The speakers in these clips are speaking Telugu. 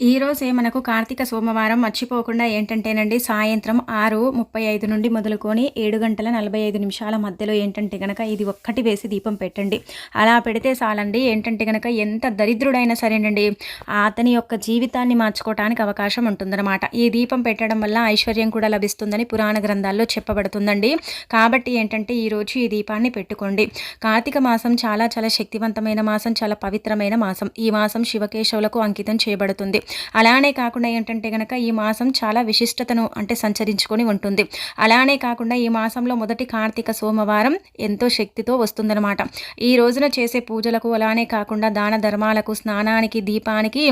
ఈరోజే మనకు కార్తీక సోమవారం మర్చిపోకుండా ఏంటంటేనండి సాయంత్రం ఆరు ముప్పై ఐదు నుండి మొదలుకొని ఏడు గంటల నలభై ఐదు నిమిషాల మధ్యలో ఏంటంటే గనక ఇది ఒక్కటి వేసి దీపం పెట్టండి. అలా పెడితే చాలండి. ఏంటంటే గనక ఎంత దరిద్రుడైనా సరేనండి అతని యొక్క జీవితాన్ని మార్చుకోవటానికి అవకాశం ఉంటుందన్నమాట. ఈ దీపం పెట్టడం వల్ల ఐశ్వర్యం కూడా లభిస్తుందని పురాణ గ్రంథాల్లో చెప్పబడుతుందండి. కాబట్టి ఏంటంటే ఈరోజు ఈ దీపాన్ని పెట్టుకోండి. కార్తీక మాసం చాలా చాలా శక్తివంతమైన మాసం చాలా పవిత్రమైన మాసం. ఈ మాసం శివకేశవులకు అంకితం చేయబడుతుంది. అలానే కాకుండా ఏంటంటే కనుక ఈ మాసం చాలా విశిష్టతను అంటే సంచరించుకొని ఉంటుంది. అలానే కాకుండా ఈ మాసంలో మొదటి కార్తీక సోమవారం ఎంతో శక్తితో వస్తుందన్నమాట. ఈ రోజున చేసే పూజలకు అలానే కాకుండా దాన ధర్మాలకు స్నానానికి దీపానికి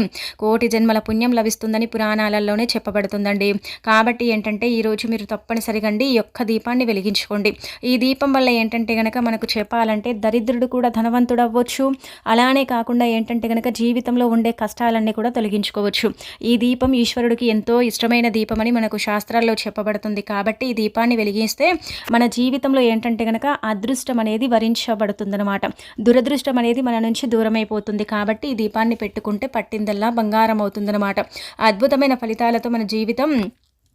కోటి జన్మల పుణ్యం లభిస్తుందని పురాణాలలోనే చెప్పబడుతుందండి. కాబట్టి ఏంటంటే ఈరోజు మీరు తప్పనిసరిగా ఈ యొక్క దీపాన్ని వెలిగించుకోండి. ఈ దీపం వల్ల ఏంటంటే గనక మనకు చెప్పాలంటే దరిద్రుడు కూడా ధనవంతుడు అవ్వచ్చు అలానే కాకుండా ఏంటంటే గనక జీవితంలో ఉండే కష్టాలన్నీ కూడా తొలగించుకోవచ్చు. చేసుకోవచ్చు. ఈ దీపం ఈశ్వరుడికి ఎంతో ఇష్టమైన దీపం అని మనకు శాస్త్రాల్లో చెప్పబడుతుంది. కాబట్టి ఈ దీపాన్ని వెలిగిస్తే మన జీవితంలో ఏంటంటే కనుక అదృష్టం అనేది వరించబడుతుందనమాట దురదృష్టం అనేది మన నుంచి దూరమైపోతుంది. కాబట్టి ఈ దీపాన్ని పెట్టుకుంటే పట్టిందల్లా బంగారం అవుతుందనమాట అద్భుతమైన ఫలితాలతో మన జీవితం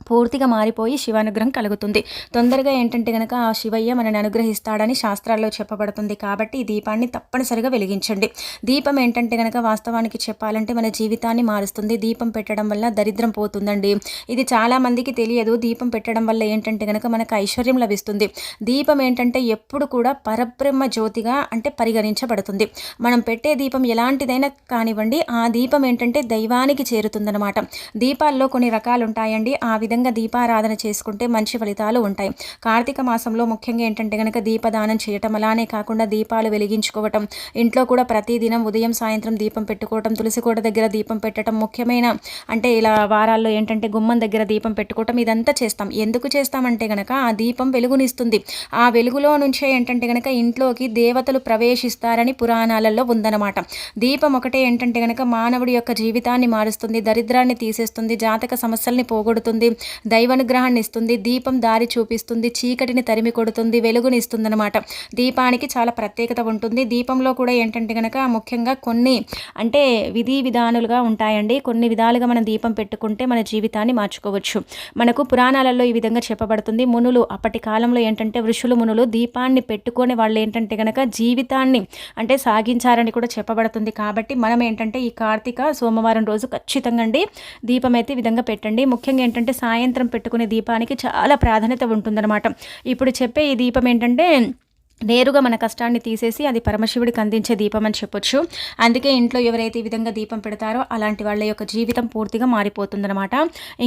పూర్తిగా మారిపోయి శివానుగ్రహం కలుగుతుంది. తొందరగా ఏంటంటే కనుక ఆ శివయ్య మనని అనుగ్రహిస్తాడని శాస్త్రాల్లో చెప్పబడుతుంది కాబట్టి ఈ దీపాన్ని తప్పనిసరిగా వెలిగించండి. దీపం ఏంటంటే కనుక వాస్తవానికి చెప్పాలంటే మన జీవితాన్ని మారుస్తుంది. దీపం పెట్టడం వల్ల దరిద్రం పోతుందండి. ఇది చాలామందికి తెలియదు. దీపం పెట్టడం వల్ల ఏంటంటే కనుక మనకు ఐశ్వర్యం లభిస్తుంది. దీపం ఏంటంటే ఎప్పుడు కూడా పరబ్రహ్మ జ్యోతిగా అంటే పరిగణించబడుతుంది. మనం పెట్టే దీపం ఎలాంటిదైనా కానివ్వండి ఆ దీపం ఏంటంటే దైవానికి చేరుతుందనమాట దీపాల్లో కొన్ని రకాలు ఉంటాయండి ఆ విధంగా విధంగా దీపారాధన చేసుకుంటే మంచి ఫలితాలు ఉంటాయి. కార్తీక మాసంలో ముఖ్యంగా ఏంటంటే కనుక దీపదానం చేయటం అలానే కాకుండా దీపాలు వెలిగించుకోవటం ఇంట్లో కూడా ప్రతిదినం ఉదయం సాయంత్రం దీపం పెట్టుకోవటం తులసికోట దగ్గర దీపం పెట్టడం ముఖ్యమైన అంటే ఇలా వారాల్లో ఏంటంటే గుమ్మం దగ్గర దీపం పెట్టుకోవటం ఇదంతా చేస్తాం. ఎందుకు చేస్తామంటే కనుక ఆ దీపం వెలుగునిస్తుంది. ఆ వెలుగులో నుంచే ఏంటంటే కనుక ఇంట్లోకి దేవతలు ప్రవేశిస్తారని పురాణాలలో ఉందన్నమాట. దీపం ఒకటే ఏంటంటే కనుక మానవుడి యొక్క జీవితాన్ని మారుస్తుంది దరిద్రాన్ని తీసేస్తుంది జాతక సమస్యల్ని పోగొడుతుంది దైవానుగ్రహాన్ని ఇస్తుంది దీపం దారి చూపిస్తుంది చీకటిని తరిమి కొడుతుంది వెలుగుని ఇస్తుంది అనమాట దీపానికి చాలా ప్రత్యేకత ఉంటుంది. దీపంలో కూడా ఏంటంటే కనుక ముఖ్యంగా కొన్ని అంటే విధి విధానాలుగా ఉంటాయండి. కొన్ని విధాలుగా మనం దీపం పెట్టుకుంటే మన జీవితాన్ని మార్చుకోవచ్చు. మనకు పురాణాలలో ఈ విధంగా చెప్పబడుతుంది. మునులు అప్పటి కాలంలో ఏంటంటే ఋషులు మునులు దీపాన్ని పెట్టుకొని వాళ్ళు ఏంటంటే కనుక జీవితాన్ని అంటే సాగించారని కూడా చెప్పబడుతుంది. కాబట్టి మనం ఏంటంటే ఈ కార్తీక సోమవారం రోజు ఖచ్చితంగా అండి దీపం అయితే విధంగా పెట్టండి. ముఖ్యంగా ఏంటంటే సాయంత్రం పెట్టుకునే దీపానికి చాలా ప్రాధాన్యత ఉంటుందన్నమాట. ఇప్పుడు చెప్పే ఈ దీపం ఏంటంటే నేరుగా మన కష్టాన్ని తీసేసి అది పరమశివుడికి అందించే దీపం అని చెప్పొచ్చు. అందుకే ఇంట్లో ఎవరైతే ఈ విధంగా దీపం పెడతారో అలాంటి వాళ్ళ యొక్క జీవితం పూర్తిగా మారిపోతుందనమాట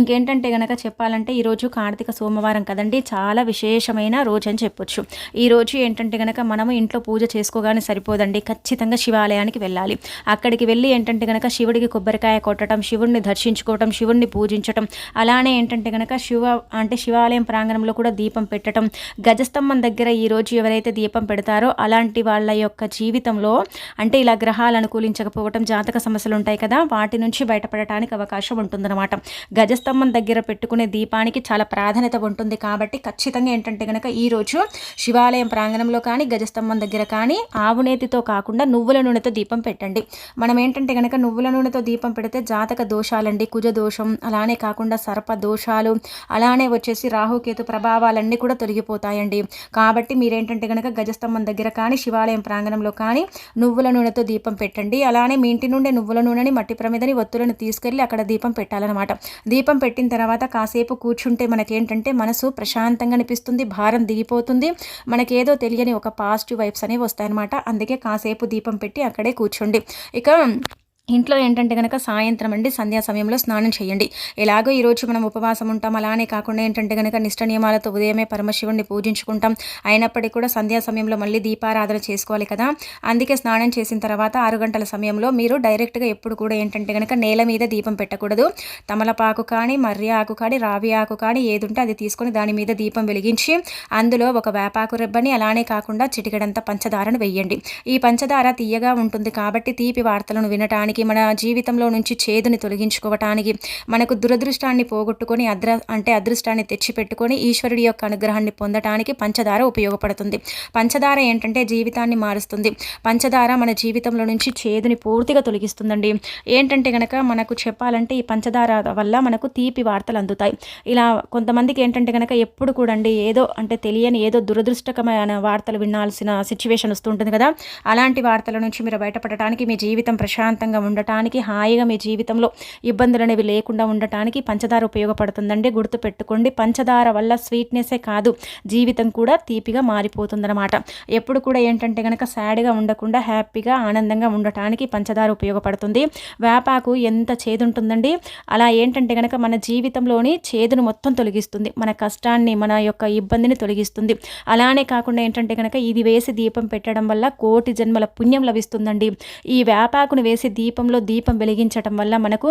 ఇంకేంటంటే గనక చెప్పాలంటే ఈరోజు కార్తీక సోమవారం కదండి చాలా విశేషమైన రోజు అని చెప్పొచ్చు. ఈ రోజు ఏంటంటే గనక మనము ఇంట్లో పూజ చేసుకోగానే సరిపోదండి. ఖచ్చితంగా శివాలయానికి వెళ్ళాలి. అక్కడికి వెళ్ళి ఏంటంటే గనక శివుడికి కొబ్బరికాయ కొట్టడం శివుడిని దర్శించుకోవటం శివుడిని పూజించటం అలానే ఏంటంటే గనక శివ అంటే శివాలయం ప్రాంగణంలో కూడా దీపం పెట్టడం గజస్తంభం దగ్గర ఈరోజు ఎవరైతే దీపం పెడతారో అలాంటి వాళ్ళ యొక్క జీవితంలో అంటే ఇలా గ్రహాలు అనుకూలించకపోవటం జాతక సమస్యలు ఉంటాయి కదా వాటి నుంచి బయటపడటానికి అవకాశం ఉంటుందన్నమాట. గజస్తంభం దగ్గర పెట్టుకునే దీపానికి చాలా ప్రాధాన్యత ఉంటుంది కాబట్టి ఖచ్చితంగా ఏంటంటే కనుక ఈరోజు శివాలయం ప్రాంగణంలో కానీ గజస్తంభం దగ్గర కానీ ఆవునేతితో కాకుండా నువ్వుల నూనెతో దీపం పెట్టండి. మనం ఏంటంటే కనుక నువ్వుల నూనెతో దీపం పెడితే జాతక దోషాలండి కుజ దోషం అలానే కాకుండా సర్ప దోషాలు అలానే వచ్చేసి రాహుకేతు ప్రభావాలన్నీ కూడా తొలగిపోతాయండి. కాబట్టి మీరేంటంటే కనుక గజస్తంభం దగ్గర కానీ శివాలయం ప్రాంగణంలో కానీ నువ్వుల నూనెతో దీపం పెట్టండి. అలానే మీ ఇంటి నుండి నువ్వుల నూనెని మట్టి ప్రమిదని ఒత్తులను తీసుకెళ్ళి అక్కడ దీపం పెట్టాలన్నమాట. దీపం పెట్టిన తర్వాత కాసేపు కూర్చుంటే మనకేంటంటే మనసు ప్రశాంతంగా అనిపిస్తుంది భారం దిగిపోతుంది. మనకేదో తెలియని ఒక పాజిటివ్ వైబ్స్ అనేవి వస్తాయన్నమాట. అందుకే కాసేపు దీపం పెట్టి అక్కడే కూర్చోండి. ఇక ఇంట్లో ఏంటంటే కనుక సాయంత్రం అండి సంధ్యా సమయంలో స్నానం చేయండి. ఎలాగో ఈరోజు మనం ఉపవాసం ఉంటాం అలానే కాకుండా ఏంటంటే కనుక నిష్ట నియమాలతో ఉదయమే పరమశివుడిని పూజించుకుంటాం. అయినప్పటికీ కూడా సంధ్యా సమయంలో మళ్ళీ దీపారాధన చేసుకోవాలి కదా. అందుకే స్నానం చేసిన తర్వాత ఆరు గంటల సమయంలో మీరు డైరెక్ట్గా ఎప్పుడు కూడా ఏంటంటే కనుక నేల మీద దీపం పెట్టకూడదు. తమలపాకు కానీ మర్రి ఆకు కానీ రావి ఆకు కానీ ఏదుంటే అది తీసుకొని దాని మీద దీపం వెలిగించి అందులో ఒక వేపాకు రెబ్బని అలానే కాకుండా చిటికడంత పంచదారను వెయ్యండి ఈ పంచదార తీయగా ఉంటుంది కాబట్టి తీపి వార్తలను వినటానికి మనకి మన జీవితంలో నుంచి చేదుని తొలగించుకోవటానికి మనకు దురదృష్టాన్ని పోగొట్టుకొని అద్ర అంటే అదృష్టాన్ని తెచ్చిపెట్టుకొని ఈశ్వరుడి యొక్క అనుగ్రహాన్ని పొందటానికి పంచదార ఉపయోగపడుతుంది. పంచదార ఏంటంటే జీవితాన్ని మారుస్తుంది. పంచదార మన జీవితంలో నుంచి చేదుని పూర్తిగా తొలగిస్తుందండి. ఏంటంటే కనుక మనకు చెప్పాలంటే ఈ పంచదార వల్ల మనకు తీపి వార్తలు అందుతాయి. ఇలా కొంతమందికి ఏంటంటే కనుక ఎప్పుడు కూడా ఏదో అంటే తెలియని ఏదో దురదృష్టకమైన వార్తలు వినాల్సిన సిచ్యువేషన్ వస్తుంటుంది కదా. అలాంటి వార్తల నుంచి మీరు బయటపడటానికి మీ జీవితం ప్రశాంతంగా ఉండటానికి హాయిగా మీ జీవితంలో ఇబ్బందులు అనేవి లేకుండా ఉండటానికి పంచదార ఉపయోగపడుతుందండి. గుర్తుపెట్టుకోండి పంచదార వల్ల స్వీట్నెస్సే కాదు. జీవితం కూడా తీపిగా మారిపోతుందన్నమాట. ఎప్పుడు కూడా ఏంటంటే కనుక సాడ్గా ఉండకుండా హ్యాపీగా ఆనందంగా ఉండటానికి పంచదార ఉపయోగపడుతుంది. వేపాకు ఎంత చేదుంటుందండి? అలా ఏంటంటే కనుక మన జీవితంలోని చేదును మొత్తం తొలగిస్తుంది. మన కష్టాన్ని మన యొక్క ఇబ్బందిని తొలగిస్తుంది. అలానే కాకుండా ఏంటంటే కనుక ఇది వేసి దీపం పెట్టడం వల్ల కోటి జన్మల పుణ్యం లభిస్తుందండి. ఈ వేపాకును వేసి దీపంలో దీపం వెలిగించటం వల్ల మనకు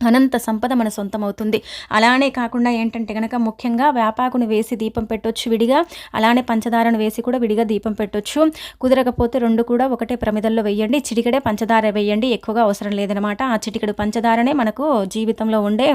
అనంత సంపద మన సొంతం అవుతుంది అలానే కాకుండా ఏంటంటే కనుక ముఖ్యంగా వేపాకును వేసి దీపం పెట్టొచ్చు విడిగా అలానే పంచదారను వేసి కూడా విడిగా దీపం పెట్టొచ్చు. కుదరకపోతే రెండు కూడా ఒకటే ప్రమిదల్లో వేయండి. చిటికడే పంచదార వేయండి. ఎక్కువగా అవసరం లేదనమాట ఆ చిటికడు పంచదారనే మనకు జీవితంలో ఉండే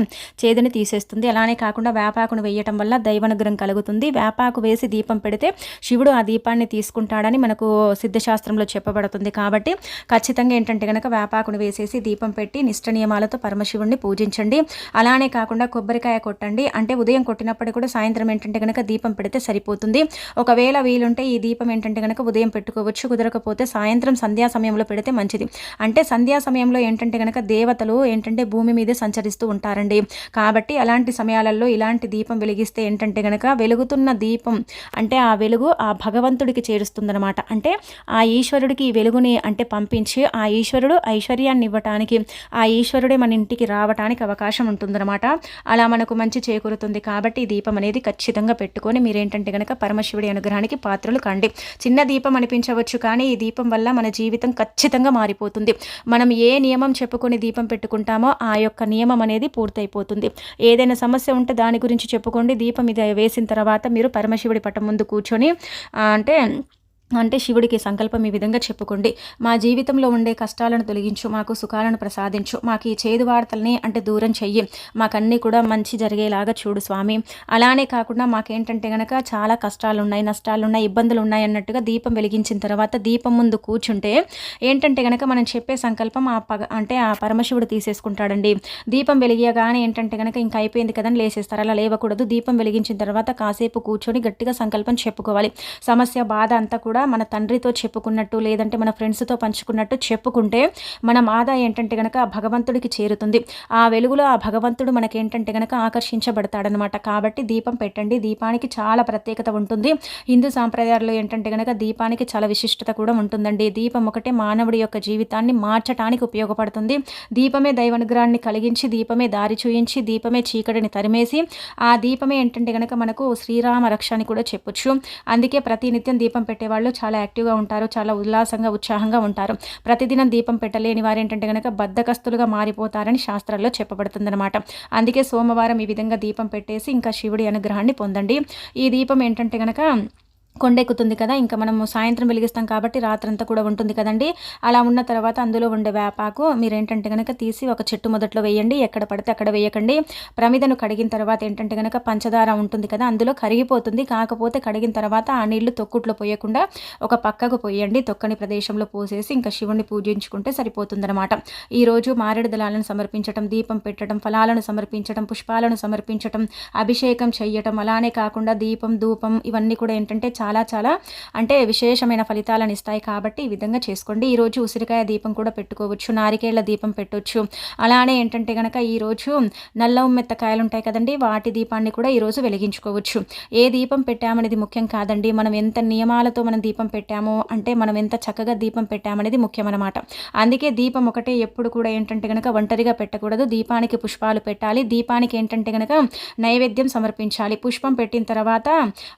చేదుని తీసేస్తుంది. అలానే కాకుండా వేపాకును వేయటం వల్ల దైవనుగ్రహం కలుగుతుంది. వేపాకు వేసి దీపం పెడితే శివుడు ఆ దీపాన్ని తీసుకుంటాడని మనకు సిద్ధశాస్త్రంలో చెప్పబడుతుంది. కాబట్టి ఖచ్చితంగా ఏంటంటే కనుక వేపాకును వేసేసి దీపం పెట్టి నిష్ట నియమాలతో పరమశివుని దేవుణ్ణి పూజించండి. అలానే కాకుండా కొబ్బరికాయ కొట్టండి. అంటే ఉదయం కొట్టినప్పుడు కూడా సాయంత్రం ఏంటంటే కనుక దీపం పెడితే సరిపోతుంది. ఒకవేళ వీలుంటే ఈ దీపం ఏంటంటే కనుక ఉదయం పెట్టుకోవచ్చు. కుదరకపోతే సాయంత్రం సంధ్యా సమయంలో పెడితే మంచిది. అంటే సంధ్యా సమయంలో ఏంటంటే కనుక దేవతలు ఏంటంటే భూమి మీదే సంచరిస్తూ ఉంటారండి. కాబట్టి అలాంటి సమయాలలో ఇలాంటి దీపం వెలిగిస్తే ఏంటంటే కనుక వెలుగుతున్న దీపం అంటే ఆ వెలుగు ఆ భగవంతుడికి చేరుస్తుందనమాట అంటే ఆ ఈశ్వరుడికి ఈ వెలుగుని అంటే పంపించి ఆ ఈశ్వరుడు ఐశ్వర్యాన్ని ఇవ్వటానికి ఆ ఈశ్వరుడే మన ఇంటికి రా రావడానికి అవకాశం ఉంటుందన్నమాట. అలా మనకు మంచి చేకూరుతుంది కాబట్టి ఈ దీపం అనేది ఖచ్చితంగా పెట్టుకొని మీరేంటంటే కనుక పరమశివుడి అనుగ్రహానికి పాత్రలు కండి. చిన్న దీపం అనిపించవచ్చు కానీ ఈ దీపం వల్ల మన జీవితం ఖచ్చితంగా మారిపోతుంది. మనం ఏ నియమం చెప్పుకొని దీపం పెట్టుకుంటామో ఆ యొక్క నియమం అనేది పూర్తయిపోతుంది. ఏదైనా సమస్య ఉంటే దాని గురించి చెప్పుకోండి. దీపం ఇది వేసిన తర్వాత మీరు పరమశివుడి పట్టం ముందు కూర్చొని అంటే అంటే శివుడికి సంకల్పం ఈ విధంగా చెప్పుకోండి. మా జీవితంలో ఉండే కష్టాలను తొలగించు మాకు సుఖాలను ప్రసాదించు మాకు ఈ చేదు వార్తల్ని అంటే దూరం చెయ్యి మాకన్నీ కూడా మంచి జరిగేలాగా చూడు స్వామి. అలానే కాకుండా మాకేంటంటే గనక చాలా కష్టాలు ఉన్నాయి నష్టాలు ఉన్నాయి ఇబ్బందులు ఉన్నాయి అన్నట్టుగా దీపం వెలిగించిన తర్వాత దీపం ముందు కూర్చుంటే ఏంటంటే గనక మనం చెప్పే సంకల్పం ఆ పగ అంటే ఆ పరమశివుడు తీసేసుకుంటాడండి. దీపం వెలిగగానే ఏంటంటే గనక ఇంకా అయిపోయింది కదని లేసేస్తారు అలా లేవకూడదు. దీపం వెలిగించిన తర్వాత కాసేపు కూర్చొని గట్టిగా సంకల్పం చెప్పుకోవాలి. సమస్య బాధ అంతా కూడా కూడా మన తండ్రితో చెప్పుకున్నట్టు లేదంటే మన ఫ్రెండ్స్తో పంచుకున్నట్టు చెప్పుకుంటే మన ఆదా ఏంటంటే కనుక భగవంతుడికి చేరుతుంది. ఆ వెలుగులో ఆ భగవంతుడు మనకేంటంటే కనుక ఆకర్షించబడతాడనమాట. కాబట్టి దీపం పెట్టండి. దీపానికి చాలా ప్రత్యేకత ఉంటుంది. హిందూ సాంప్రదాయాల్లో ఏంటంటే కనుక దీపానికి చాలా విశిష్టత కూడా ఉంటుందండి. దీపం ఒకటే మానవుడి యొక్క జీవితాన్ని మార్చటానికి ఉపయోగపడుతుంది. దీపమే దైవానుగ్రహాన్ని కలిగించి దీపమే దారి చూయించి దీపమే చీకటిని తరిమేసి ఆ దీపమే ఏంటంటే కనుక మనకు శ్రీరామ రక్ష అని కూడా చెప్పొచ్చు. అందుకే ప్రతినిత్యం దీపం పెట్టేవాళ్ళు చాలా యాక్టివ్గా ఉంటారు చాలా ఉల్లాసంగా ఉత్సాహంగా ఉంటారు. ప్రతిదినం దీపం పెట్టలేని వారు ఏంటంటే కనుక బద్దకస్తులుగా మారిపోతారని శాస్త్రాల్లో చెప్పబడుతుందన్నమాట. అందుకే సోమవారం ఈ విధంగా దీపం పెట్టేసి ఇంకా శివుడి అనుగ్రహాన్ని పొందండి. ఈ దీపం ఏంటంటే కనుక కొండెక్కుతుంది కదా ఇంకా మనము సాయంత్రం వెలిగిస్తాం కాబట్టి రాత్రంతా కూడా ఉంటుంది కదండి. అలా ఉన్న తర్వాత అందులో ఉండే వేపాకు మీరు ఏంటంటే కనుక తీసి ఒక చెట్టు మొదట్లో వేయండి ఎక్కడ పడితే అక్కడ వేయకండి. ప్రమిదను కడిగిన తర్వాత ఏంటంటే కనుక పంచదార ఉంటుంది కదా అందులో కరిగిపోతుంది. కాకపోతే కడిగిన తర్వాత ఆ నీళ్ళు తొక్కుట్లో పోయకుండా ఒక పక్కకు పోయండి. తొక్కని ప్రదేశంలో పోసేసి ఇంకా శివుణ్ణి పూజించుకుంటే సరిపోతుందన్నమాట. ఈరోజు మారేడు దళాలను సమర్పించడం దీపం పెట్టడం ఫలాలను సమర్పించడం పుష్పాలను సమర్పించడం అభిషేకం చెయ్యటం అలానే కాకుండా దీపం ధూపం ఇవన్నీ కూడా ఏంటంటే చాలా చాలా అంటే విశేషమైన ఫలితాలను ఇస్తాయి కాబట్టి ఈ విధంగా చేసుకోండి. ఈరోజు ఉసిరికాయ దీపం కూడా పెట్టుకోవచ్చు నారికేళ్ళ దీపం పెట్టవచ్చు అలానే ఏంటంటే కనుక ఈరోజు నల్ల ఉమ్మెత్తకాయలు ఉంటాయి కదండి వాటి దీపాన్ని కూడా ఈరోజు వెలిగించుకోవచ్చు. ఏ దీపం పెట్టామనేది ముఖ్యం కాదండి. మనం ఎంత నియమాలతో మనం దీపం పెట్టామో అంటే మనం ఎంత చక్కగా దీపం పెట్టామనేది ముఖ్యమన్నమాట. అందుకే దీపం ఒకటే ఎప్పుడు కూడా ఏంటంటే కనుక ఒంటరిగా పెట్టకూడదు. దీపానికి పుష్పాలు పెట్టాలి. దీపానికి ఏంటంటే కనుక నైవేద్యం సమర్పించాలి. పుష్పం పెట్టిన తర్వాత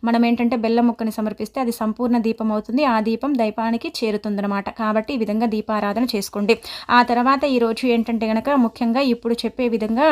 మనం ఏంటంటే బెల్లం ముక్కని సమర్పిస్తే అది సంపూర్ణ దీపం అవుతుంది. ఆ దీపం దైపానికి చేరుతుందనమాట కాబట్టి ఈ విధంగా దీపారాధన చేసుకోండి. ఆ తర్వాత ఈరోజు ఏంటంటే కనుక ముఖ్యంగా ఇప్పుడు చెప్పే విధంగా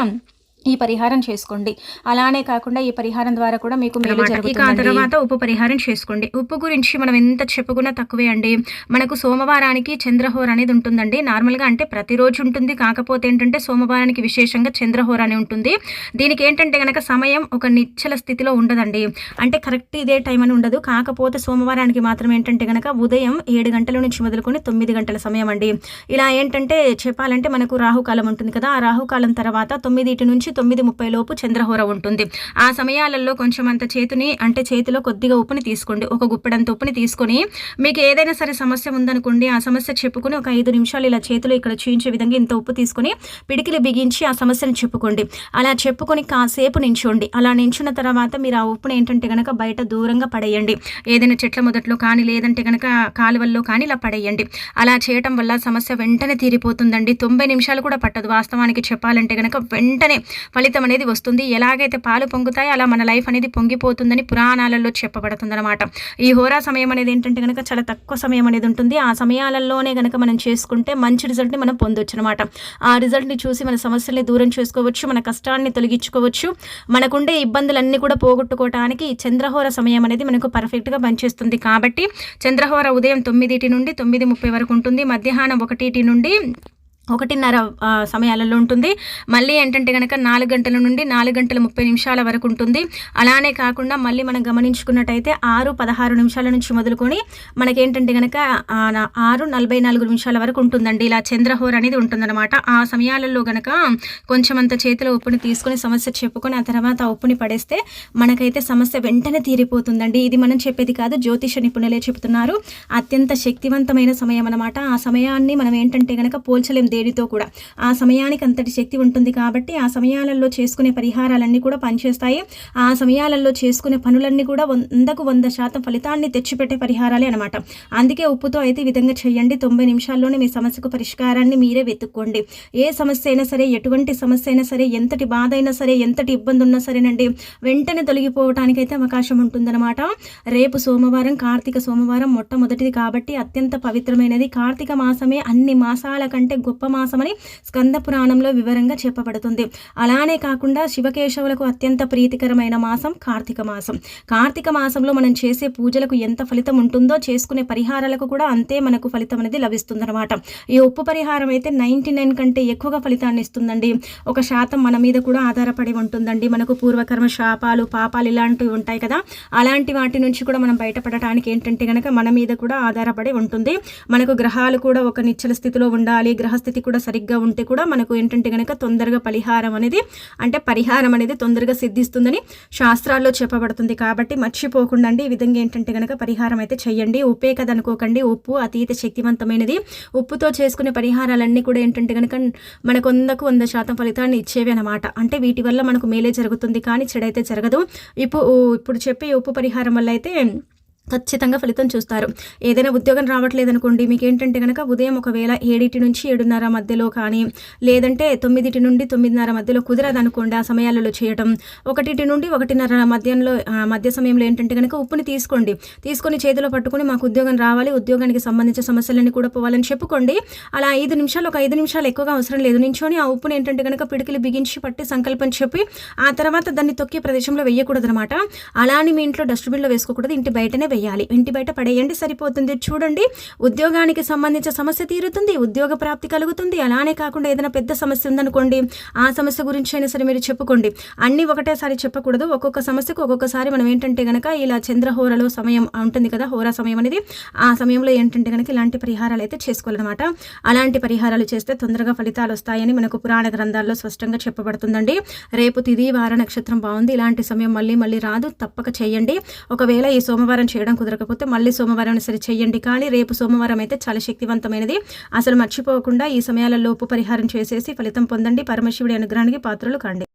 ఈ పరిహారం చేసుకోండి. అలానే కాకుండా ఈ పరిహారం ద్వారా కూడా మీకు మేలు ఇక ఆ తర్వాత ఉప్పు పరిహారం చేసుకోండి. ఉప్పు గురించి మనం ఎంత చెప్పుకున్నా తక్కువే అండి. మనకు సోమవారానికి చంద్రహోర అనేది ఉంటుందండి. నార్మల్గా అంటే ప్రతిరోజు ఉంటుంది. కాకపోతే ఏంటంటే సోమవారానికి విశేషంగా చంద్రహోర అని ఉంటుంది. దీనికి ఏంటంటే కనుక సమయం ఒక నిచ్చల స్థితిలో ఉండదండి. అంటే కరెక్ట్ ఇదే టైం అని ఉండదు. కాకపోతే సోమవారానికి మాత్రం ఏంటంటే కనుక ఉదయం ఏడు గంటల నుంచి మొదలుకొని తొమ్మిది గంటల సమయం అండి. ఇలా ఏంటంటే చెప్పాలంటే మనకు రాహుకాలం ఉంటుంది కదా. ఆ రాహుకాలం తర్వాత తొమ్మిదిటి నుంచి తొమ్మిది ముప్పై లోపు చంద్రహోర ఉంటుంది. ఆ సమయాలలో కొంచెం అంత చేతిని అంటే చేతిలో కొద్దిగా ఉప్పుని తీసుకోండి. ఒక గుప్పెడంత ఉప్పుని తీసుకొని మీకు ఏదైనా సరే సమస్య ఉందనుకోండి ఆ సమస్య చెప్పుకొని ఒక ఐదు నిమిషాలు ఇలా చేతిలో ఇక్కడ చూయించే విధంగా ఇంత ఉప్పు తీసుకొని పిడికిలు బిగించి ఆ సమస్యను చెప్పుకోండి. అలా చెప్పుకొని కాసేపు నించోండి. అలా నించున్న తర్వాత మీరు ఆ ఉప్పుని ఏంటంటే కనుక బయట దూరంగా పడేయండి. ఏదైనా చెట్ల మొదట్లో కానీ లేదంటే కనుక కాలువల్లో కానీ ఇలా పడేయండి. అలా చేయటం వల్ల సమస్య వెంటనే తీరిపోతుందండి. తొంభై నిమిషాలు కూడా పట్టదు. వాస్తవానికి చెప్పాలంటే కనుక వెంటనే ఫలితం అనేది వస్తుంది. ఎలాగైతే పాలు పొంగుతాయో అలా మన లైఫ్ అనేది పొంగిపోతుందని పురాణాలలో చెప్పబడుతుంది అనమాట ఈ హోరా సమయం అనేది ఏంటంటే కనుక చాలా తక్కువ సమయం అనేది ఉంటుంది. ఆ సమయాలలోనే కనుక మనం చేసుకుంటే మంచి రిజల్ట్ని మనం పొందొచ్చు అనమాట ఆ రిజల్ట్ని చూసి మన సమస్యల్ని దూరం చేసుకోవచ్చు మన కష్టాన్ని తొలగించుకోవచ్చు. మనకుండే ఇబ్బందులన్నీ కూడా పోగొట్టుకోవడానికి ఈ చంద్రహోర సమయం అనేది మనకు పర్ఫెక్ట్గా పనిచేస్తుంది. కాబట్టి చంద్రహోర ఉదయం తొమ్మిదిటి నుండి తొమ్మిది ముప్పై వరకు ఉంటుంది. మధ్యాహ్నం ఒకటిటి నుండి ఒకటిన్నర సమయాలలో ఉంటుంది. మళ్ళీ ఏంటంటే కనుక నాలుగు గంటల నుండి నాలుగు గంటల ముప్పై నిమిషాల వరకు ఉంటుంది. అలానే కాకుండా మళ్ళీ మనం గమనించుకున్నట్టయితే ఆరు పదహారు నిమిషాల నుంచి మొదలుకొని మనకేంటంటే కనుక ఆరు నలభై నాలుగు నిమిషాల వరకు ఉంటుందండి. ఇలా చంద్రహోర అనేది ఉంటుందన్నమాట. ఆ సమయాలలో కనుక కొంచెం అంత చేతిలో ఉప్పుని తీసుకొని సమస్య చెప్పుకొని ఆ తర్వాత ఉప్పుని పడేస్తే మనకైతే సమస్య వెంటనే తీరిపోతుందండి. ఇది మనం చెప్పేది కాదు జ్యోతిష నిపుణులే చెబుతున్నారు. అత్యంత శక్తివంతమైన సమయం అన్నమాట. ఆ సమయాన్ని మనం ఏంటంటే కనుక పోల్చలేం. దేనితో కూడా. ఆ సమయానికి అంతటి శక్తి ఉంటుంది కాబట్టి ఆ సమయాలలో చేసుకునే పరిహారాలన్నీ కూడా పనిచేస్తాయి. ఆ సమయాలలో చేసుకునే పనులన్నీ కూడా వందకు వంద శాతం ఫలితాన్ని తెచ్చిపెట్టే పరిహారాలే అనమాట అందుకే ఉప్పుతో అయితే ఈ విధంగా చేయండి. తొంభై నిమిషాల్లోనే మీ సమస్యకు పరిష్కారాన్ని మీరే వెతుక్కోండి. ఏ సమస్య అయినా సరే ఎటువంటి సమస్య అయినా సరే ఎంతటి బాధ అయినా సరే ఎంతటి ఇబ్బంది ఉన్నా సరేనండి వెంటనే తొలగిపోవటానికైతే అవకాశం ఉంటుందన్నమాట. రేపు సోమవారం కార్తీక సోమవారం మొట్టమొదటిది కాబట్టి అత్యంత పవిత్రమైనది. కార్తీక మాసమే అన్ని మాసాల కంటే గొప్ప ఉపమాసమని స్కంద పురాణంలో వివరంగా చెప్పబడుతుంది. అలానే కాకుండా శివకేశవులకు అత్యంత ప్రీతికరమైన మాసం కార్తీక మాసం. కార్తీక మాసంలో మనం చేసే పూజలకు ఎంత ఫలితం ఉంటుందో చేసుకునే పరిహారాలకు కూడా అంతే మనకు ఫలితం అనేది లభిస్తుందన్నమాట. ఈ ఉప్పు పరిహారం అయితే నైంటీ నైన్ కంటే ఎక్కువగా ఫలితాన్ని ఇస్తుందండి. ఒక శాతం మన మీద కూడా ఆధారపడి ఉంటుందండి. మనకు పూర్వకర్మ శాపాలు పాపాలు ఇలాంటివి ఉంటాయి కదా. అలాంటి వాటి నుంచి కూడా మనం బయటపడటానికి ఏంటంటే కనుక మన మీద కూడా ఆధారపడి ఉంటుంది. మనకు గ్రహాలు కూడా ఒక నిచ్చల స్థితిలో ఉండాలి. గ్రహస్థితి కూడా సరిగ్గా ఉంటే కూడా మనకు ఏంటంటే కనుక తొందరగా పరిహారం అనేది అంటే పరిహారం అనేది తొందరగా సిద్ధిస్తుందని శాస్త్రాల్లో చెప్పబడుతుంది. కాబట్టి మర్చిపోకుండా ఈ విధంగా ఏంటంటే కనుక పరిహారం అయితే చేయండి. ఉప్పే కదా అనుకోకండి. ఉప్పు అతీత శక్తివంతమైనది. ఉప్పుతో చేసుకునే పరిహారాలన్నీ కూడా ఏంటంటే కనుక మనకు వందకు వంద శాతం ఫలితాన్ని ఇచ్చేవి అనమాట అంటే వీటి వల్ల మనకు మేలే జరుగుతుంది. కానీ చెడైతే జరగదు. ఇప్పుడు ఇప్పుడు చెప్పే ఉప్పు పరిహారం వల్ల అయితే ఖచ్చితంగా ఫలితం చూస్తారు. ఏదైనా ఉద్యోగం రావట్లేదు అనుకోండి మీకు ఏంటంటే కనుక ఉదయం ఒకవేళ ఏడింటి నుంచి ఏడున్నర మధ్యలో కానీ లేదంటే తొమ్మిదిటి నుండి తొమ్మిదిన్నర మధ్యలో కుదరదనుకోండి ఆ సమయాలలో చేయటం. ఒకటిటి నుండి ఒకటిన్నర మధ్యంలో మధ్య సమయంలో ఏంటంటే కనుక ఉప్పుని తీసుకోండి. తీసుకొని చేతిలో పట్టుకుని మాకు ఉద్యోగం రావాలి ఉద్యోగానికి సంబంధించిన సమస్యలన్నీ కూడా పోవాలని చెప్పుకోండి. అలా ఐదు నిమిషాలు ఒక ఐదు నిమిషాలు ఎక్కువగా అవసరం లేదు. నించొని ఆ ఉప్పుని ఏంటంటే కనుక పిడికిలు బిగించి పట్టి సంకల్పం చెప్పి ఆ తర్వాత దాన్ని తొక్కే ప్రదేశంలో వేయకూడదు అనమాట అలా మీ ఇంట్లో డస్ట్బిన్లో వేసుకోకూడదు. ఇంటి బయటనే వేయాలి. ఇంటి బయట పడేయండి సరిపోతుంది. చూడండి ఉద్యోగానికి సంబంధించిన సమస్య తీరుతుంది ఉద్యోగ ప్రాప్తి కలుగుతుంది. అలానే కాకుండా ఏదైనా పెద్ద సమస్య ఉందనుకోండి ఆ సమస్య గురించి అయినా సరే మీరు చెప్పుకోండి. అన్నీ ఒకటేసారి చెప్పకూడదు. ఒక్కొక్క సమస్యకు ఒక్కొక్కసారి మనం ఏంటంటే కనుక ఇలా చంద్రహోరలో సమయం ఉంటుంది కదా హోరా సమయం అనేది. ఆ సమయంలో ఏంటంటే కనుక ఇలాంటి పరిహారాలు అయితే చేసుకోవాలన్నమాట. అలాంటి పరిహారాలు చేస్తే తొందరగా ఫలితాలు వస్తాయని మనకు పురాణ గ్రంథాల్లో స్పష్టంగా చెప్పబడుతుందండి. రేపు తిది వార నక్షత్రం బాగుంది. ఇలాంటి సమయం మళ్ళీ మళ్ళీ రాదు. తప్పక చేయండి. ఒకవేళ ఈ సోమవారం చేయడం కుదరకపోతే మళ్ళీ సోమవారం సరే చేయండి. కానీ రేపు సోమవారం అయితే చాలా శక్తివంతమైనది. అసలు మర్చిపోకుండా ఈ సమయాలలో ఉప్పు పరిహారం చేసేసి ఫలితం పొందండి. పరమశివుడి అనుగ్రహానికి పాత్రలు కండి.